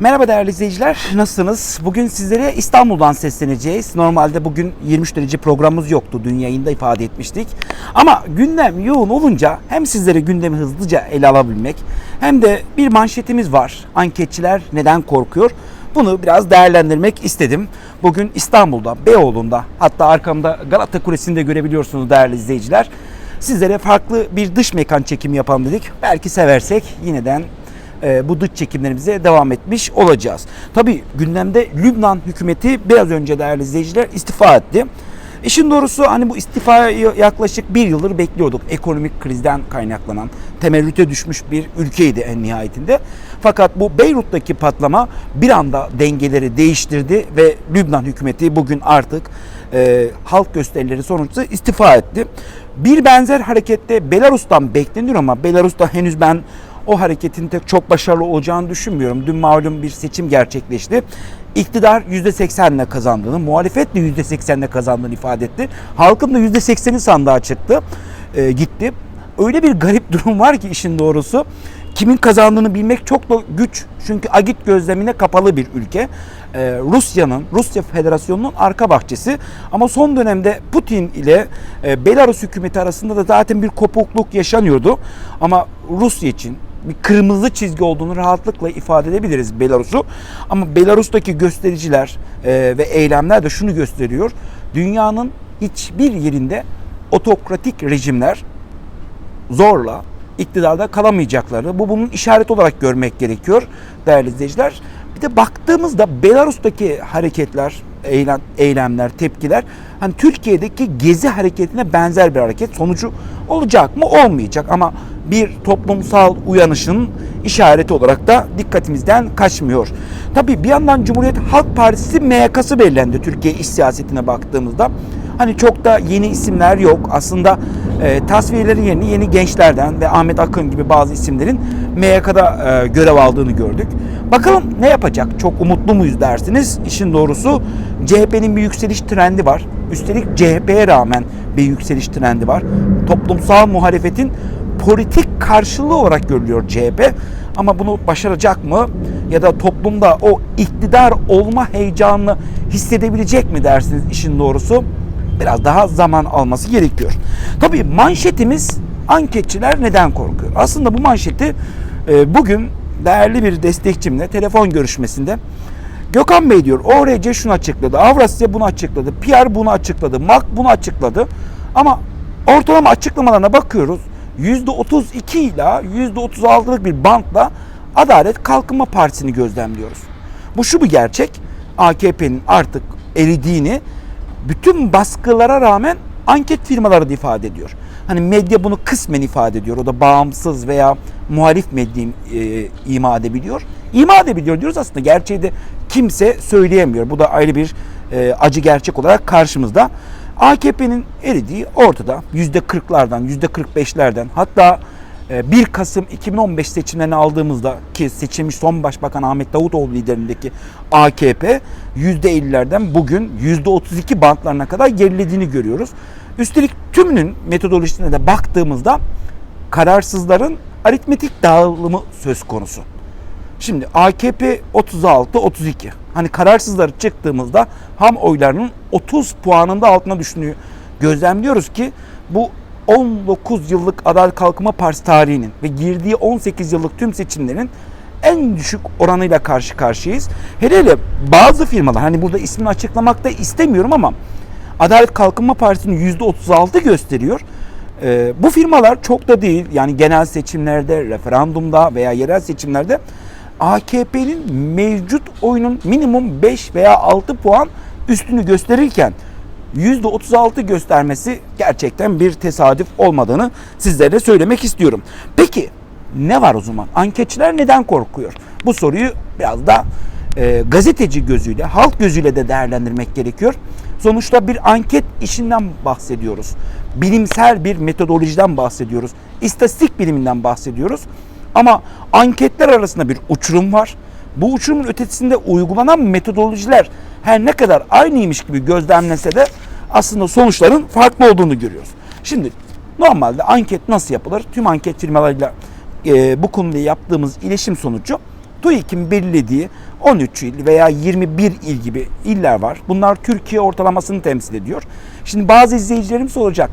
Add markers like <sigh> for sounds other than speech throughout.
Merhaba değerli izleyiciler, nasılsınız? Bugün sizlere İstanbul'dan sesleneceğiz. Normalde bugün 23 derece programımız yoktu, dün yayında ifade etmiştik. Ama gündem yoğun olunca hem sizlere gündemi hızlıca ele alabilmek hem de bir manşetimiz var. Anketçiler neden korkuyor? Bunu biraz değerlendirmek istedim. Bugün İstanbul'da, Beyoğlu'nda hatta arkamda Galata Kulesi'nde görebiliyorsunuz değerli izleyiciler. Sizlere farklı bir dış mekan çekimi yapalım dedik. Belki seversek yineden e, bu dış çekimlerimize devam etmiş olacağız. Tabi gündemde Lübnan hükümeti biraz önce değerli izleyiciler istifa etti. İşin doğrusu hani bu istifayı yaklaşık bir yıldır bekliyorduk. Ekonomik krizden kaynaklanan temerrüte düşmüş bir ülkeydi en nihayetinde. Fakat bu Beyrut'taki patlama bir anda dengeleri değiştirdi ve Lübnan hükümeti bugün artık e, halk gösterileri sonucu istifa etti. Bir benzer harekette Belarus'tan bekleniyor ama Belarus'ta henüz ben o hareketin de çok başarılı olacağını düşünmüyorum. Dün malum bir seçim gerçekleşti. İktidar %80'le kazandığını, muhalefet de %80'le kazandığını ifade etti. Halkın da %80'i sandığa çıktı, e, gitti. Öyle bir garip <laughs> durum var ki işin doğrusu. Kimin kazandığını bilmek çok da güç. Çünkü Agit gözlemine kapalı bir ülke. Ee, Rusya'nın, Rusya Federasyonu'nun arka bahçesi. Ama son dönemde Putin ile e, Belarus hükümeti arasında da zaten bir kopukluk yaşanıyordu. Ama Rusya için bir kırmızı çizgi olduğunu rahatlıkla ifade edebiliriz Belarus'u. Ama Belarus'taki göstericiler e, ve eylemler de şunu gösteriyor. Dünyanın hiçbir yerinde otokratik rejimler zorla iktidarda kalamayacakları. Bu bunun işaret olarak görmek gerekiyor değerli izleyiciler. Bir de baktığımızda Belarus'taki hareketler, eylem, eylemler, tepkiler hani Türkiye'deki gezi hareketine benzer bir hareket sonucu olacak mı? Olmayacak ama bir toplumsal uyanışın işareti olarak da dikkatimizden kaçmıyor. Tabii bir yandan Cumhuriyet Halk Partisi MYK'sı belirlendi Türkiye iş siyasetine baktığımızda. Hani çok da yeni isimler yok. Aslında e, tasfiyelerin yerini yeni gençlerden ve Ahmet Akın gibi bazı isimlerin MYK'da e, görev aldığını gördük. Bakalım ne yapacak? Çok umutlu muyuz dersiniz? İşin doğrusu CHP'nin bir yükseliş trendi var. Üstelik CHP'ye rağmen bir yükseliş trendi var. Toplumsal muhalefetin politik karşılığı olarak görülüyor CHP. Ama bunu başaracak mı? Ya da toplumda o iktidar olma heyecanını hissedebilecek mi dersiniz işin doğrusu? Biraz daha zaman alması gerekiyor. Tabii manşetimiz anketçiler neden korkuyor? Aslında bu manşeti e, bugün değerli bir destekçimle telefon görüşmesinde Gökhan Bey diyor ORC şunu açıkladı, Avrasya bunu açıkladı, PR bunu açıkladı, MAK bunu açıkladı. Ama ortalama açıklamalarına bakıyoruz. %32 ile %36'lık bir bantla Adalet Kalkınma Partisi'ni gözlemliyoruz. Bu şu bir gerçek. AKP'nin artık eridiğini bütün baskılara rağmen anket firmaları da ifade ediyor. Hani medya bunu kısmen ifade ediyor. O da bağımsız veya muhalif medya e, ima edebiliyor. İma edebiliyor diyoruz aslında. Gerçeği de kimse söyleyemiyor. Bu da ayrı bir e, acı gerçek olarak karşımızda. AKP'nin eridiği ortada. %40'lardan, %45'lerden hatta 1 Kasım 2015 seçimlerini aldığımızda ki seçilmiş son başbakan Ahmet Davutoğlu liderindeki AKP %50'lerden bugün %32 bantlarına kadar gerilediğini görüyoruz. Üstelik tümünün metodolojisine de baktığımızda kararsızların aritmetik dağılımı söz konusu. Şimdi AKP 36-32. Hani kararsızları çıktığımızda ham oylarının 30 puanında altına düştüğünü gözlemliyoruz ki bu 19 yıllık Adalet Kalkınma Partisi tarihinin ve girdiği 18 yıllık tüm seçimlerin en düşük oranıyla karşı karşıyayız. Hele hele bazı firmalar hani burada ismini açıklamak da istemiyorum ama Adalet Kalkınma Partisi'nin %36 gösteriyor. Ee, bu firmalar çok da değil yani genel seçimlerde, referandumda veya yerel seçimlerde AKP'nin mevcut oyunun minimum 5 veya 6 puan üstünü gösterirken %36 göstermesi gerçekten bir tesadüf olmadığını sizlere söylemek istiyorum. Peki ne var o zaman? Anketçiler neden korkuyor? Bu soruyu biraz da e, gazeteci gözüyle, halk gözüyle de değerlendirmek gerekiyor. Sonuçta bir anket işinden bahsediyoruz. Bilimsel bir metodolojiden bahsediyoruz. İstatistik biliminden bahsediyoruz. Ama anketler arasında bir uçurum var. Bu uçurumun ötesinde uygulanan metodolojiler her ne kadar aynıymış gibi gözlemlese de aslında sonuçların farklı olduğunu görüyoruz. Şimdi normalde anket nasıl yapılır? Tüm anket firmalarıyla e, bu konuda yaptığımız iletişim sonucu TÜİK'in belirlediği 13 il veya 21 il gibi iller var. Bunlar Türkiye ortalamasını temsil ediyor. Şimdi bazı izleyicilerimiz olacak.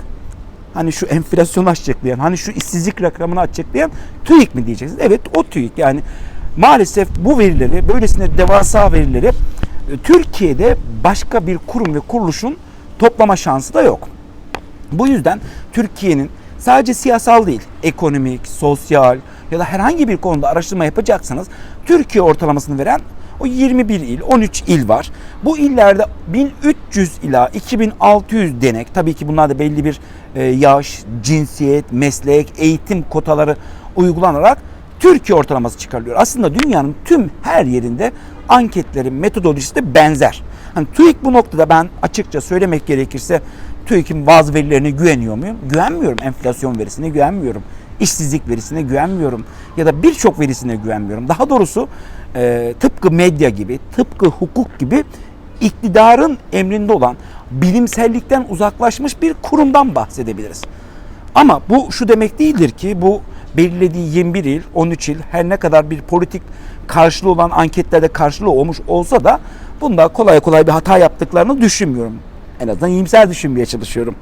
Hani şu enflasyonu açıklayan, hani şu işsizlik rakamını açıklayan TÜİK mi diyeceksiniz? Evet o TÜİK. Yani maalesef bu verileri, böylesine devasa verileri e, Türkiye'de başka bir kurum ve kuruluşun toplama şansı da yok. Bu yüzden Türkiye'nin sadece siyasal değil, ekonomik, sosyal ya da herhangi bir konuda araştırma yapacaksanız Türkiye ortalamasını veren o 21 il, 13 il var. Bu illerde 1300 ila 2600 denek, tabii ki bunlar da belli bir e, yaş, cinsiyet, meslek, eğitim kotaları uygulanarak Türkiye ortalaması çıkarılıyor. Aslında dünyanın tüm her yerinde anketlerin metodolojisi de benzer. Hani TÜİK bu noktada ben açıkça söylemek gerekirse TÜİK'in bazı verilerine güveniyor muyum? Güvenmiyorum. Enflasyon verisine güvenmiyorum. İşsizlik verisine güvenmiyorum. Ya da birçok verisine güvenmiyorum. Daha doğrusu e, tıpkı medya gibi, tıpkı hukuk gibi iktidarın emrinde olan bilimsellikten uzaklaşmış bir kurumdan bahsedebiliriz. Ama bu şu demek değildir ki bu belirlediği 21 il, 13 il her ne kadar bir politik karşılığı olan anketlerde karşılığı olmuş olsa da bunda kolay kolay bir hata yaptıklarını düşünmüyorum. En azından iyimser düşünmeye çalışıyorum.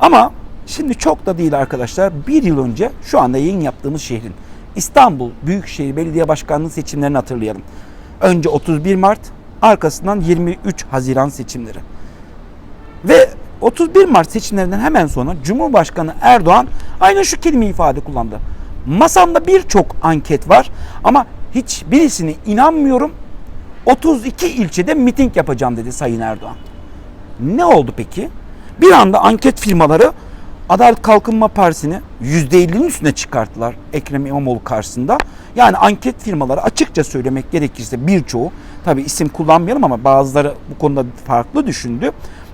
Ama şimdi çok da değil arkadaşlar. Bir yıl önce şu anda yayın yaptığımız şehrin İstanbul Büyükşehir Belediye Başkanlığı seçimlerini hatırlayalım. Önce 31 Mart, arkasından 23 Haziran seçimleri. Ve 31 Mart seçimlerinden hemen sonra Cumhurbaşkanı Erdoğan aynı şu kelime ifade kullandı. Masamda birçok anket var ama hiçbirisine inanmıyorum. 32 ilçede miting yapacağım dedi Sayın Erdoğan. Ne oldu peki? Bir anda anket firmaları Adalet Kalkınma Partisi'ni %50'nin üstüne çıkarttılar Ekrem İmamoğlu karşısında. Yani anket firmaları açıkça söylemek gerekirse birçoğu tabi isim kullanmayalım ama bazıları bu konuda farklı düşündü.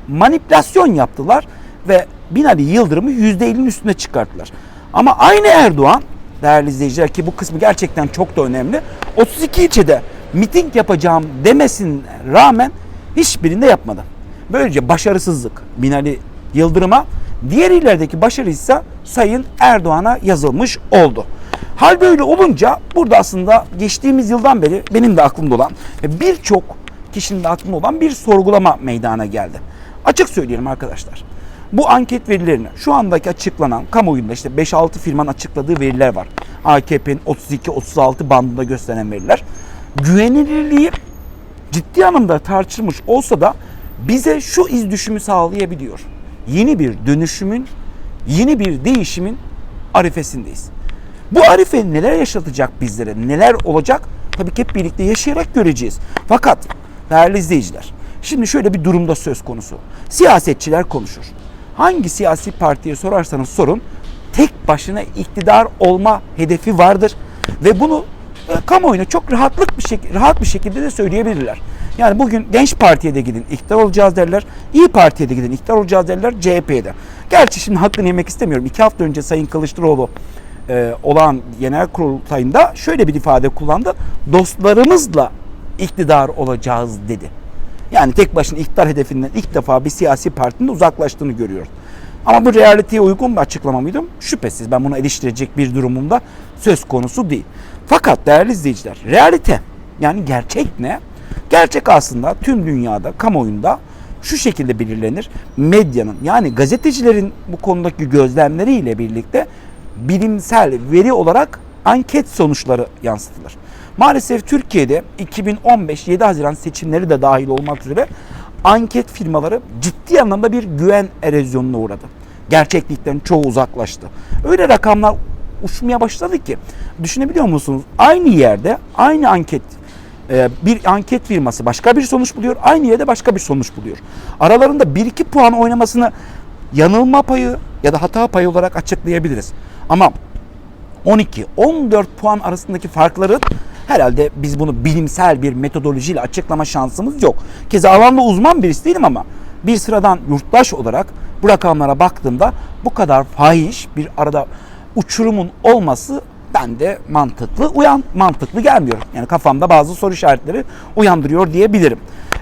Manipülasyon yaptılar ve Binali Yıldırım'ı %50'nin üstüne çıkarttılar. Ama aynı Erdoğan değerli izleyiciler ki bu kısmı gerçekten çok da önemli. 32 ilçede miting yapacağım demesin rağmen hiçbirinde yapmadı. Böylece başarısızlık Binali Yıldırım'a diğer illerdeki başarı ise Sayın Erdoğan'a yazılmış oldu. Hal böyle olunca burada aslında geçtiğimiz yıldan beri benim de aklımda olan ve birçok kişinin de aklında olan bir sorgulama meydana geldi. Açık söyleyelim arkadaşlar. Bu anket verilerini şu andaki açıklanan kamuoyunda işte 5-6 firmanın açıkladığı veriler var. AKP'nin 32-36 bandında gösteren veriler. Güvenilirliği ciddi anlamda tartışılmış olsa da bize şu iz düşümü sağlayabiliyor. Yeni bir dönüşümün, yeni bir değişimin arifesindeyiz. Bu arife neler yaşatacak bizlere, neler olacak? Tabii ki hep birlikte yaşayarak göreceğiz. Fakat değerli izleyiciler, şimdi şöyle bir durumda söz konusu. Siyasetçiler konuşur. Hangi siyasi partiye sorarsanız sorun, tek başına iktidar olma hedefi vardır ve bunu e, kamuoyuna çok rahatlık bir şekilde rahat bir şekilde de söyleyebilirler. Yani bugün Genç Parti'ye de gidin iktidar olacağız derler. İyi Parti'ye de gidin iktidar olacağız derler CHP'ye. Gerçi şimdi hakkını yemek istemiyorum. İki hafta önce Sayın Kılıçdaroğlu e, olan genel kurultayında şöyle bir ifade kullandı. Dostlarımızla iktidar olacağız dedi. Yani tek başına iktidar hedefinden ilk defa bir siyasi partinin uzaklaştığını görüyoruz. Ama bu realiteye uygun bir açıklama mıydı? Şüphesiz ben bunu eleştirecek bir durumumda söz konusu değil. Fakat değerli izleyiciler realite yani gerçek ne? Gerçek aslında tüm dünyada kamuoyunda şu şekilde belirlenir. Medyanın yani gazetecilerin bu konudaki gözlemleriyle birlikte bilimsel veri olarak anket sonuçları yansıtılır. Maalesef Türkiye'de 2015 7 Haziran seçimleri de dahil olmak üzere anket firmaları ciddi anlamda bir güven erozyonuna uğradı. Gerçeklikten çoğu uzaklaştı. Öyle rakamlar uçmaya başladı ki düşünebiliyor musunuz? Aynı yerde aynı anket bir anket firması başka bir sonuç buluyor. Aynı yerde başka bir sonuç buluyor. Aralarında 1-2 puan oynamasını yanılma payı ya da hata payı olarak açıklayabiliriz. Ama 12-14 puan arasındaki farkları herhalde biz bunu bilimsel bir metodolojiyle açıklama şansımız yok. Keza alanda uzman birisi değilim ama bir sıradan yurttaş olarak bu rakamlara baktığımda bu kadar fahiş bir arada uçurumun olması bende mantıklı uyan mantıklı gelmiyor. Yani kafamda bazı soru işaretleri uyandırıyor diyebilirim.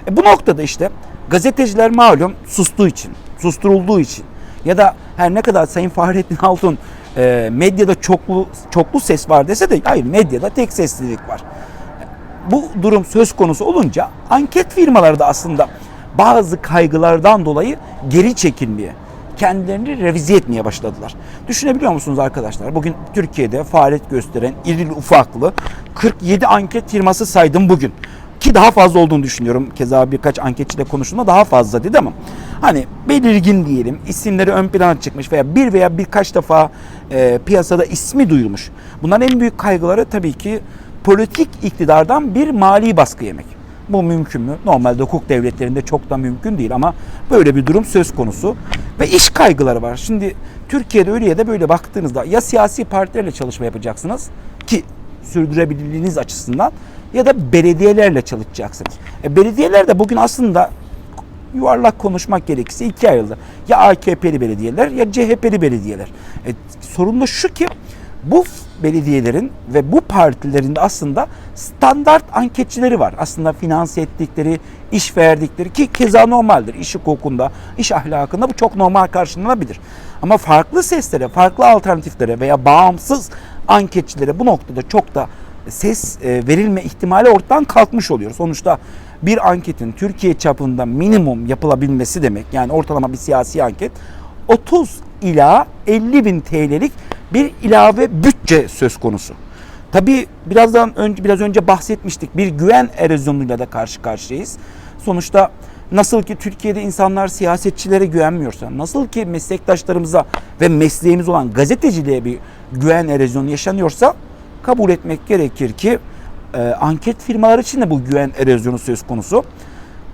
E bu noktada işte gazeteciler malum sustuğu için, susturulduğu için ya da her ne kadar Sayın Fahrettin Altun e, medyada çoklu çoklu ses var dese de hayır medyada tek seslilik var. bu durum söz konusu olunca anket firmaları da aslında bazı kaygılardan dolayı geri çekilmeye, kendilerini revize etmeye başladılar. Düşünebiliyor musunuz arkadaşlar? Bugün Türkiye'de faaliyet gösteren irili ufaklı 47 anket firması saydım bugün. Ki daha fazla olduğunu düşünüyorum. Keza birkaç anketçiyle konuştuğumda daha fazla dedi ama hani belirgin diyelim isimleri ön plana çıkmış veya bir veya birkaç defa e, piyasada ismi duyulmuş. Bunların en büyük kaygıları tabii ki politik iktidardan bir mali baskı yemek. Bu mümkün mü? Normalde hukuk devletlerinde çok da mümkün değil ama böyle bir durum söz konusu. Ve iş kaygıları var. Şimdi Türkiye'de öyle ya da böyle baktığınızda ya siyasi partilerle çalışma yapacaksınız ki sürdürebilirliğiniz açısından ya da belediyelerle çalışacaksınız. E, belediyeler de bugün aslında yuvarlak konuşmak gerekirse ikiye ayrıldı. Ya AKP'li belediyeler ya CHP'li belediyeler. E, sorun da şu ki bu belediyelerin ve bu partilerin de aslında standart anketçileri var. Aslında finanse ettikleri, iş verdikleri ki keza normaldir. İş hukukunda, iş ahlakında bu çok normal karşılanabilir. Ama farklı seslere, farklı alternatiflere veya bağımsız anketçilere bu noktada çok da ses e, verilme ihtimali ortadan kalkmış oluyor. Sonuçta bir anketin Türkiye çapında minimum yapılabilmesi demek yani ortalama bir siyasi anket 30 ila 50 bin TL'lik bir ilave bütçe söz konusu. Tabii birazdan önce biraz önce bahsetmiştik. Bir güven erozyonuyla da karşı karşıyayız. Sonuçta nasıl ki Türkiye'de insanlar siyasetçilere güvenmiyorsa, nasıl ki meslektaşlarımıza ve mesleğimiz olan gazeteciliğe bir güven erozyonu yaşanıyorsa kabul etmek gerekir ki e, anket firmaları için de bu güven erozyonu söz konusu.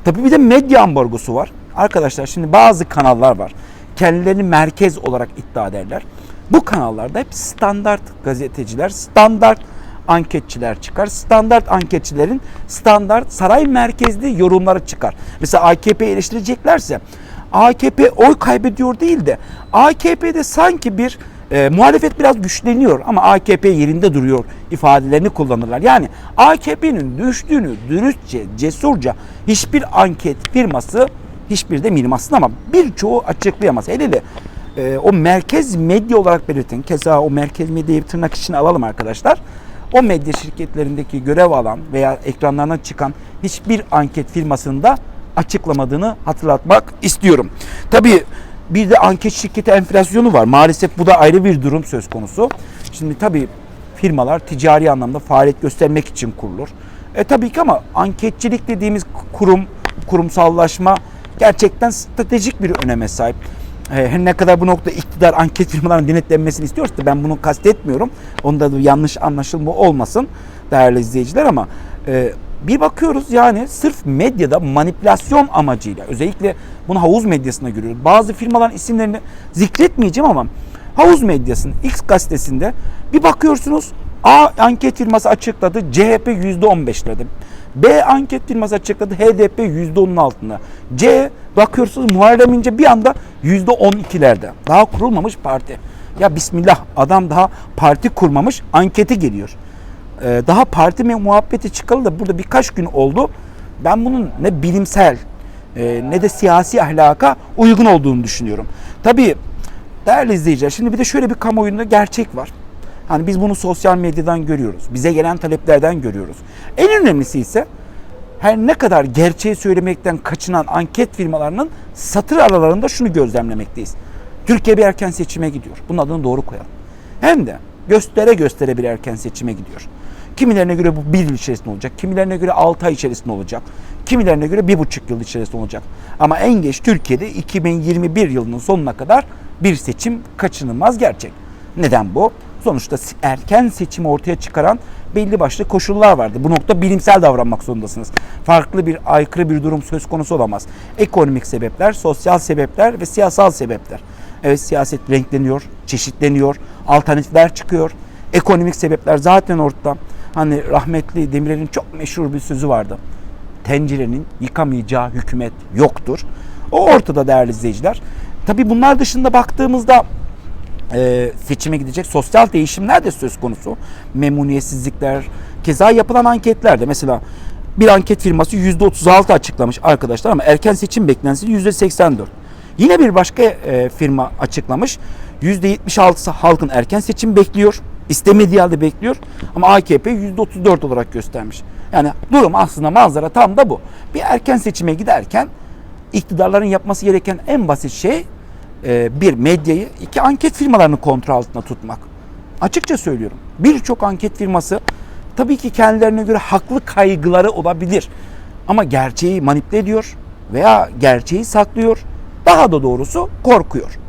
Tabii bir de medya ambargosu var. Arkadaşlar şimdi bazı kanallar var. Kendilerini merkez olarak iddia ederler. Bu kanallarda hep standart gazeteciler, standart anketçiler çıkar. Standart anketçilerin standart saray merkezli yorumları çıkar. Mesela AKP eleştireceklerse AKP oy kaybediyor değil de AKP'de sanki bir e, muhalefet biraz güçleniyor ama AKP yerinde duruyor ifadelerini kullanırlar. Yani AKP'nin düştüğünü dürüstçe, cesurca hiçbir anket firması hiçbir de aslında ama birçoğu açıklayamaz. Hele hele e, o merkez medya olarak belirtin. Keza o merkez medyayı tırnak içine alalım arkadaşlar. O medya şirketlerindeki görev alan veya ekranlarına çıkan hiçbir anket firmasının da açıklamadığını hatırlatmak istiyorum. Tabii bir de anket şirketi enflasyonu var. Maalesef bu da ayrı bir durum söz konusu. Şimdi tabii firmalar ticari anlamda faaliyet göstermek için kurulur. E tabii ki ama anketçilik dediğimiz kurum, kurumsallaşma gerçekten stratejik bir öneme sahip. E, Her ne kadar bu nokta iktidar anket firmalarının denetlenmesini istiyorsa da ben bunu kastetmiyorum. Onda da yanlış anlaşılma olmasın değerli izleyiciler ama e, bir bakıyoruz yani sırf medyada manipülasyon amacıyla özellikle bunu havuz medyasında görüyoruz. Bazı firmaların isimlerini zikretmeyeceğim ama havuz medyasının X gazetesinde bir bakıyorsunuz A anket firması açıkladı CHP %15'lerde. B anket firması açıkladı HDP %10'un altında. C bakıyorsunuz Muharrem İnce bir anda %12'lerde. Daha kurulmamış parti. Ya bismillah adam daha parti kurmamış anketi geliyor. Ee, daha parti mi muhabbeti çıkalı da burada birkaç gün oldu. Ben bunun ne bilimsel e, ne de siyasi ahlaka uygun olduğunu düşünüyorum. Tabii değerli izleyiciler şimdi bir de şöyle bir kamuoyunda gerçek var. Hani biz bunu sosyal medyadan görüyoruz. Bize gelen taleplerden görüyoruz. En önemlisi ise her ne kadar gerçeği söylemekten kaçınan anket firmalarının satır aralarında şunu gözlemlemekteyiz. Türkiye bir erken seçime gidiyor. Bunun adını doğru koyalım. Hem de göstere göstere bir erken seçime gidiyor. Kimilerine göre bu bir yıl içerisinde olacak. Kimilerine göre 6 ay içerisinde olacak. Kimilerine göre bir buçuk yıl içerisinde olacak. Ama en geç Türkiye'de 2021 yılının sonuna kadar bir seçim kaçınılmaz gerçek. Neden bu? Sonuçta erken seçimi ortaya çıkaran belli başlı koşullar vardı. Bu nokta bilimsel davranmak zorundasınız. Farklı bir aykırı bir durum söz konusu olamaz. Ekonomik sebepler, sosyal sebepler ve siyasal sebepler. Evet siyaset renkleniyor, çeşitleniyor, alternatifler çıkıyor. Ekonomik sebepler zaten ortada. Hani rahmetli Demirel'in çok meşhur bir sözü vardı. Tencerenin yıkamayacağı hükümet yoktur. O ortada değerli izleyiciler. Tabii bunlar dışında baktığımızda e, seçime gidecek sosyal değişimler de söz konusu. Memnuniyetsizlikler, keza yapılan anketlerde mesela bir anket firması %36 açıklamış arkadaşlar ama erken seçim beklentisi %84. Yine bir başka e, firma açıklamış. %76'sı halkın erken seçim bekliyor. İstemediği halde bekliyor ama AKP %34 olarak göstermiş. Yani durum aslında manzara tam da bu. Bir erken seçime giderken iktidarların yapması gereken en basit şey bir medyayı, iki anket firmalarını kontrol altında tutmak. Açıkça söylüyorum. Birçok anket firması tabii ki kendilerine göre haklı kaygıları olabilir. Ama gerçeği manipüle ediyor veya gerçeği saklıyor. Daha da doğrusu korkuyor.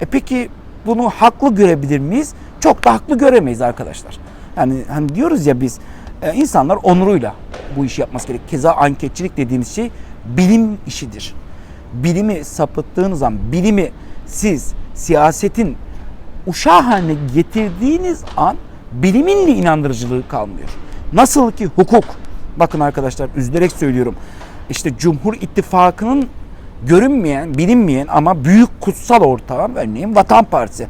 E peki bunu haklı görebilir miyiz? Çok da haklı göremeyiz arkadaşlar. Yani hani diyoruz ya biz e, insanlar onuruyla bu işi yapması gerek. Keza anketçilik dediğimiz şey bilim işidir. Bilimi sapıttığınız zaman, bilimi siz siyasetin uşağı haline getirdiğiniz an bilimin de inandırıcılığı kalmıyor. Nasıl ki hukuk, bakın arkadaşlar üzülerek söylüyorum. İşte Cumhur İttifakı'nın görünmeyen, bilinmeyen ama büyük kutsal ortağı örneğin Vatan Partisi.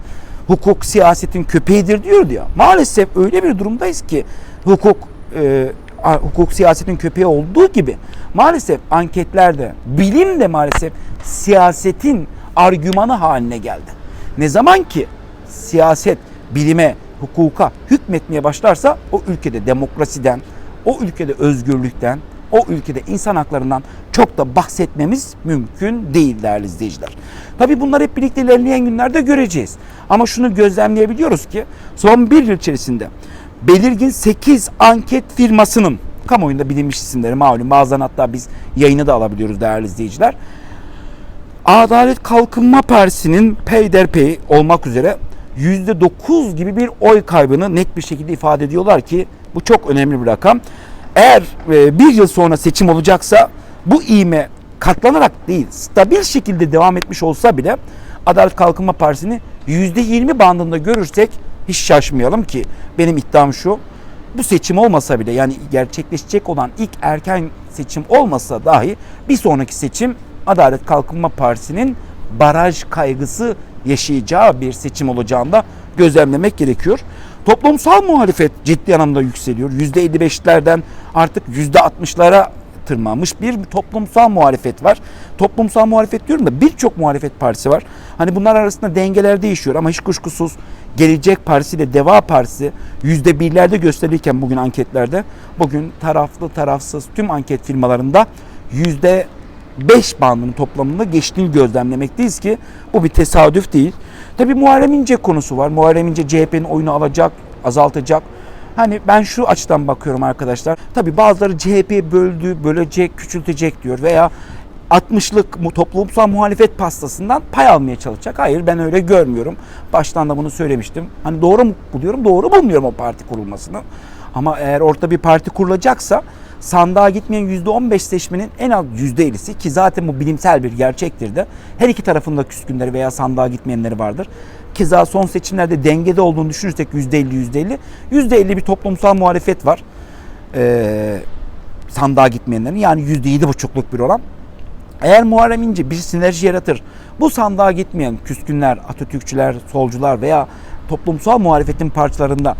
Hukuk siyasetin köpeğidir diyor ya. Maalesef öyle bir durumdayız ki hukuk e, hukuk siyasetin köpeği olduğu gibi maalesef anketlerde bilim de maalesef siyasetin argümanı haline geldi. Ne zaman ki siyaset bilime, hukuka hükmetmeye başlarsa o ülkede demokrasiden, o ülkede özgürlükten, o ülkede insan haklarından çok da bahsetmemiz mümkün değil değerli izleyiciler. Tabi bunlar hep birlikte ilerleyen günlerde göreceğiz. Ama şunu gözlemleyebiliyoruz ki son bir yıl içerisinde belirgin 8 anket firmasının kamuoyunda bilinmiş isimleri malum bazen hatta biz yayını da alabiliyoruz değerli izleyiciler. Adalet Kalkınma Partisi'nin peyderpey olmak üzere %9 gibi bir oy kaybını net bir şekilde ifade ediyorlar ki bu çok önemli bir rakam. Eğer e, bir yıl sonra seçim olacaksa bu iğme katlanarak değil stabil şekilde devam etmiş olsa bile Adalet Kalkınma Partisi'ni %20 bandında görürsek hiç şaşmayalım ki benim iddiam şu bu seçim olmasa bile yani gerçekleşecek olan ilk erken seçim olmasa dahi bir sonraki seçim Adalet Kalkınma Partisi'nin baraj kaygısı yaşayacağı bir seçim olacağında gözlemlemek gerekiyor. Toplumsal muhalefet ciddi anlamda yükseliyor. %55'lerden artık %60'lara tırmanmış bir toplumsal muhalefet var. Toplumsal muhalefet diyorum da birçok muhalefet partisi var. Hani bunlar arasında dengeler değişiyor ama hiç kuşkusuz Gelecek Partisi ile Deva Partisi yüzde birlerde gösterirken bugün anketlerde bugün taraflı tarafsız tüm anket firmalarında yüzde 5 bandının toplamında geçtiğini gözlemlemekteyiz ki bu bir tesadüf değil. Tabi Muharrem İnce konusu var. Muharrem İnce CHP'nin oyunu alacak, azaltacak. Hani ben şu açıdan bakıyorum arkadaşlar. Tabi bazıları CHP'yi böldü, bölecek, küçültecek diyor veya 60'lık mu- toplumsal muhalefet pastasından pay almaya çalışacak. Hayır ben öyle görmüyorum. Baştan da bunu söylemiştim. Hani doğru mu buluyorum? Doğru bulmuyorum o parti kurulmasını. Ama eğer orta bir parti kurulacaksa sandığa gitmeyen %15 seçmenin en az %50'si ki zaten bu bilimsel bir gerçektir de her iki tarafında küskünleri veya sandığa gitmeyenleri vardır. Keza son seçimlerde dengede olduğunu düşünürsek %50 %50 %50 bir toplumsal muhalefet var. Ee, sandığa gitmeyenlerin yani %7,5'luk bir oran. Eğer Muharrem İnce bir sinerji yaratır, bu sandığa gitmeyen küskünler, Atatürkçüler, solcular veya toplumsal muhalefetin parçalarında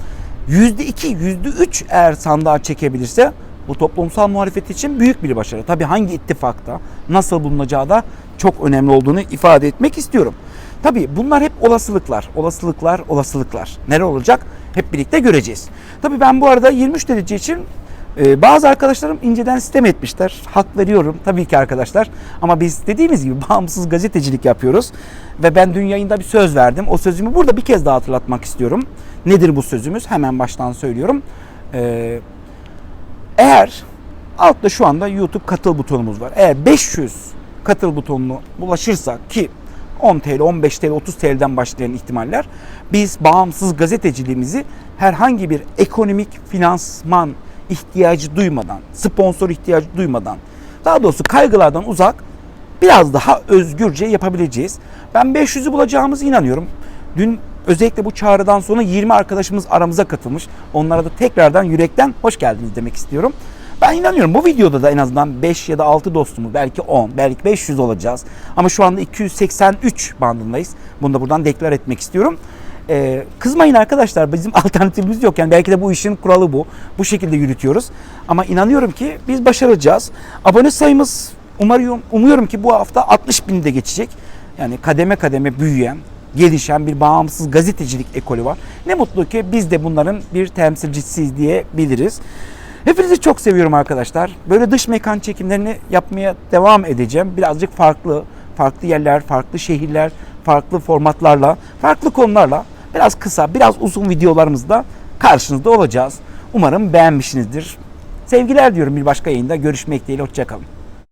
yüzde iki, yüzde üç eğer sandığa çekebilirse bu toplumsal muhalefet için büyük bir başarı. Tabii hangi ittifakta, nasıl bulunacağı da çok önemli olduğunu ifade etmek istiyorum. Tabii bunlar hep olasılıklar, olasılıklar, olasılıklar. Neler olacak hep birlikte göreceğiz. Tabii ben bu arada 23 derece için ee, bazı arkadaşlarım inceden sistem etmişler. Hak veriyorum tabii ki arkadaşlar. Ama biz dediğimiz gibi <laughs> bağımsız gazetecilik yapıyoruz. Ve ben dün yayında bir söz verdim. O sözümü burada bir kez daha hatırlatmak istiyorum. Nedir bu sözümüz? Hemen baştan söylüyorum. Ee, eğer altta şu anda YouTube katıl butonumuz var. Eğer 500 katıl butonunu ulaşırsak ki 10 TL, 15 TL, 30 TL'den başlayan ihtimaller biz bağımsız gazeteciliğimizi herhangi bir ekonomik finansman ihtiyacı duymadan, sponsor ihtiyacı duymadan, daha doğrusu kaygılardan uzak biraz daha özgürce yapabileceğiz. Ben 500'ü bulacağımıza inanıyorum. Dün özellikle bu çağrıdan sonra 20 arkadaşımız aramıza katılmış. Onlara da tekrardan yürekten hoş geldiniz demek istiyorum. Ben inanıyorum bu videoda da en azından 5 ya da 6 dostumuz belki 10 belki 500 olacağız. Ama şu anda 283 bandındayız. Bunu da buradan deklar etmek istiyorum. Ee, kızmayın arkadaşlar bizim <laughs> alternatifimiz yok. Yani belki de bu işin kuralı bu. Bu şekilde yürütüyoruz. Ama inanıyorum ki biz başaracağız. Abone sayımız umarım, umuyorum ki bu hafta 60 bini de geçecek. Yani kademe kademe büyüyen, gelişen bir bağımsız gazetecilik ekolü var. Ne mutlu ki biz de bunların bir temsilcisiyiz diyebiliriz. Hepinizi çok seviyorum arkadaşlar. Böyle dış mekan çekimlerini yapmaya devam edeceğim. Birazcık farklı, farklı yerler, farklı şehirler, farklı formatlarla, farklı konularla biraz kısa, biraz uzun videolarımızda karşınızda olacağız. Umarım beğenmişsinizdir. Sevgiler diyorum bir başka yayında. Görüşmek dileğiyle. Hoşçakalın.